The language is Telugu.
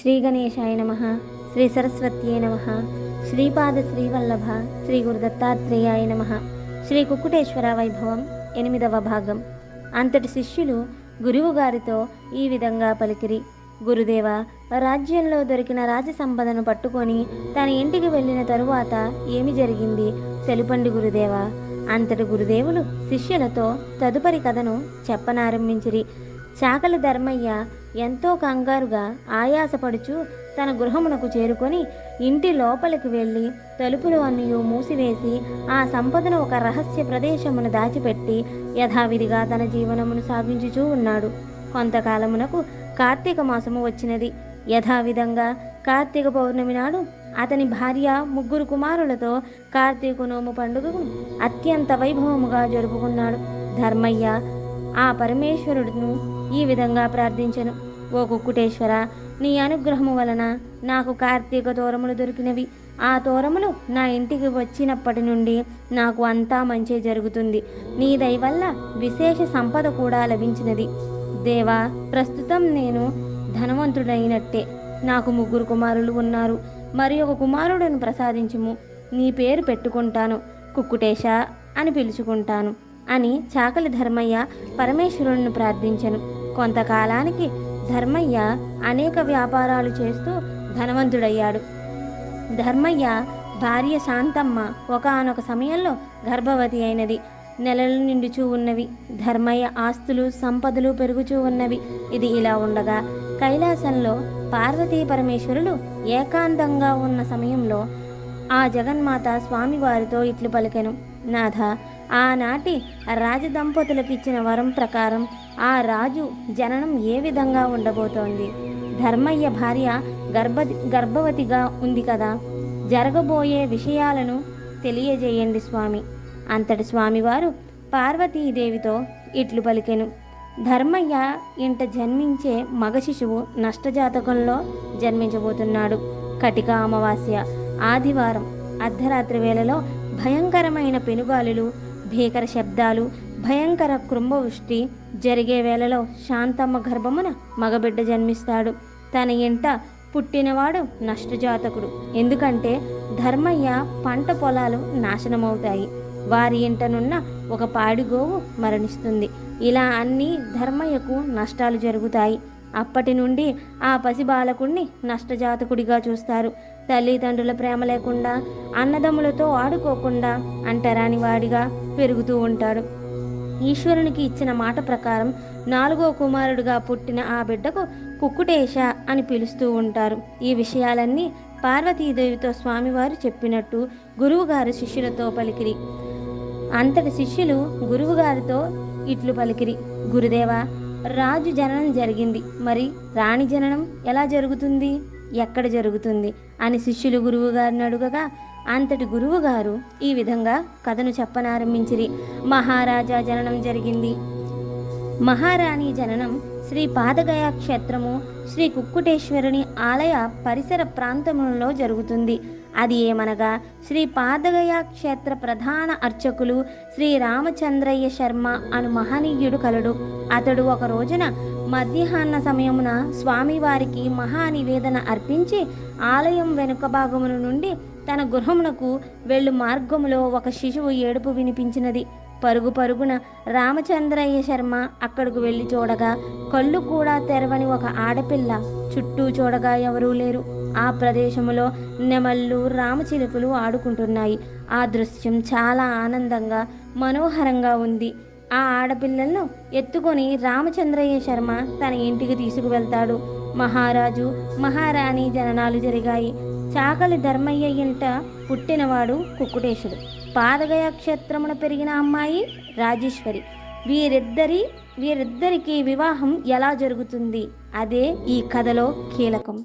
శ్రీ గణేశాయ నమ శ్రీ సరస్వత్యే నమ శ్రీపాద శ్రీవల్లభ శ్రీ గురుదత్తాత్రేయాయ నమ శ్రీ కుక్కుటేశ్వర వైభవం ఎనిమిదవ భాగం. అంతటి శిష్యులు గురువు గారితో ఈ విధంగా పలికిరి. గురుదేవ రాజ్యంలో దొరికిన రాజ సంపదను పట్టుకొని తన ఇంటికి వెళ్ళిన తరువాత ఏమి జరిగింది? తెలుపండి గురుదేవ. అంతటి గురుదేవులు శిష్యులతో తదుపరి కథను చెప్పనారంభించిరి. చాకలి ధర్మయ్య ఎంతో కంగారుగా ఆయాసపడుచు తన గృహమునకు చేరుకొని ఇంటి లోపలికి వెళ్ళి తలుపులు అన్నీ మూసివేసి ఆ సంపదను ఒక రహస్య ప్రదేశమును దాచిపెట్టి యథావిధిగా తన జీవనమును సాగించుచూ ఉన్నాడు. కొంతకాలమునకు కార్తీక మాసము వచ్చినది. యథావిధంగా కార్తీక పౌర్ణమి నాడు అతని భార్య ముగ్గురు కుమారులతో కార్తీక నోము పండుగను అత్యంత వైభవముగా జరుపుకున్నాడు. ధర్మయ్య ఆ పరమేశ్వరుడును ఈ విధంగా ప్రార్థించను. ఓ కుక్కుటేశ్వర నీ అనుగ్రహము వలన నాకు కార్తీక తోరములు దొరికినవి. ఆ తోరములు నా ఇంటికి వచ్చినప్పటి నుండి నాకు అంతా మంచి జరుగుతుంది. నీ దయ వల్ల విశేష సంపద కూడా లభించినది. దేవా ప్రస్తుతం నేను ధనవంతుడైనట్టే. నాకు ముగ్గురు కుమారులు ఉన్నారు. మరి ఒక కుమారుడును ప్రసాదించుము. నీ పేరు పెట్టుకుంటాను. కుక్కుటేశ అని పిలుచుకుంటాను. అని చాకలి ధర్మయ్య పరమేశ్వరుణ్ణి ప్రార్థించెను. కొంతకాలానికి ధర్మయ్య అనేక వ్యాపారాలు చేస్తూ ధనవంతుడయ్యాడు. ధర్మయ్య భార్య శాంతమ్మ ఒకనొక సమయంలో గర్భవతి అయినది. నెలలు నిండుచూ ఉన్నవి. ధర్మయ్య ఆస్తులు సంపదలు పెరుగుచూ ఉన్నవి. ఇది ఇలా ఉండగా కైలాసంలో పార్వతీ పరమేశ్వరులు ఏకాంతంగా ఉన్న సమయంలో ఆ జగన్మాత స్వామివారితో ఇట్లు పలికెను. నాథ ఆనాటి రాజదంపతులకిచ్చిన వరం ప్రకారం ఆ రాజు జననం ఏ విధంగా ఉండబోతోంది? ధర్మయ్య భార్య గర్భ గర్భవతిగా ఉంది కదా. జరగబోయే విషయాలను తెలియజేయండి స్వామి. అంతటి స్వామివారు పార్వతీదేవితో ఇట్లు పలికెను. ధర్మయ్య ఇంట జన్మించే మగ శిశువు నష్టజాతకంలో జన్మించబోతున్నాడు. కటిక అమావాస్య ఆదివారం అర్ధరాత్రి వేళలో భయంకరమైన పెనుగాలులు భీకర శబ్దాలు భయంకర కృంభవృష్టి జరిగే వేళలో శాంతమ్మ గర్భమున మగబిడ్డ జన్మిస్తాడు. తన ఇంట పుట్టినవాడు నష్టజాతకుడు. ఎందుకంటే ధర్మయ్య పంట పొలాలు నాశనమవుతాయి. వారి ఇంటనున్న ఒక పాడిగోవు మరణిస్తుంది. ఇలా అన్ని ధర్మయ్యకు నష్టాలు జరుగుతాయి. అప్పటి నుండి ఆ పసి బాలకుణ్ణి నష్టజాతకుడిగా చూస్తారు. తల్లిదండ్రుల ప్రేమ లేకుండా అన్నదమ్ములతో ఆడుకోకుండా అంటరాని వాడిగా పెరుగుతూ ఉంటాడు. ఈశ్వరునికి ఇచ్చిన మాట ప్రకారం నాలుగో కుమారుడుగా పుట్టిన ఆ బిడ్డకు కుక్కుటేశ అని పిలుస్తూ ఉంటారు. ఈ విషయాలన్నీ పార్వతీదేవితో స్వామివారు చెప్పినట్టు గురువుగారు శిష్యులతో పలికిరి. అంతటి శిష్యులు గురువుగారితో ఇట్లు పలికిరి. గురుదేవా రాజు జననం జరిగింది. మరి రాణి జననం ఎలా జరుగుతుంది? ఎక్కడ జరుగుతుంది? అని శిష్యులు గురువుగారిని అడుగగా అంతటి గురువుగారు ఈ విధంగా కథను చెప్పనారంభించిరి. మహారాజా జననం జరిగింది. మహారాణి జననం శ్రీ పాదగయ క్షేత్రము శ్రీ కుక్కుటేశ్వరుని ఆలయ పరిసర ప్రాంతములలో జరుగుతుంది. అది ఏమనగా శ్రీ పాదగయ క్షేత్ర ప్రధాన అర్చకులు శ్రీ రామచంద్రయ్య శర్మ అను మహనీయుడు కలడు. అతడు ఒక రోజున మధ్యాహ్న సమయమున స్వామివారికి మహానివేదన అర్పించి ఆలయం వెనుక భాగమును నుండి తన గృహమునకు వెళ్ళు మార్గములో ఒక శిశువు ఏడుపు వినిపించినది. పరుగు పరుగున రామచంద్రయ్య శర్మ అక్కడకు వెళ్ళి చూడగా కళ్ళు కూడా తెరవని ఒక ఆడపిల్ల చుట్టూ చూడగా ఎవరూ లేరు. ఆ ప్రదేశంలో నెమళ్ళు రామచిలుకలు ఆడుకుంటున్నాయి. ఆ దృశ్యం చాలా ఆనందంగా మనోహరంగా ఉంది. ఆ ఆడపిల్లలను ఎత్తుకొని రామచంద్రయ్య శర్మ తన ఇంటికి తీసుకువెళ్తాడు. మహారాజు మహారాణి జననాలు జరిగాయి. చాకలి ధర్మయ్య ఇంట పుట్టినవాడు కుక్కుటేశుడు. పాదగయ క్షేత్రమున పెరిగిన అమ్మాయి రాజేశ్వరి. వీరిద్దరి వీరిద్దరికి వివాహం ఎలా జరుగుతుంది? అదే ఈ కథలో కీలకం.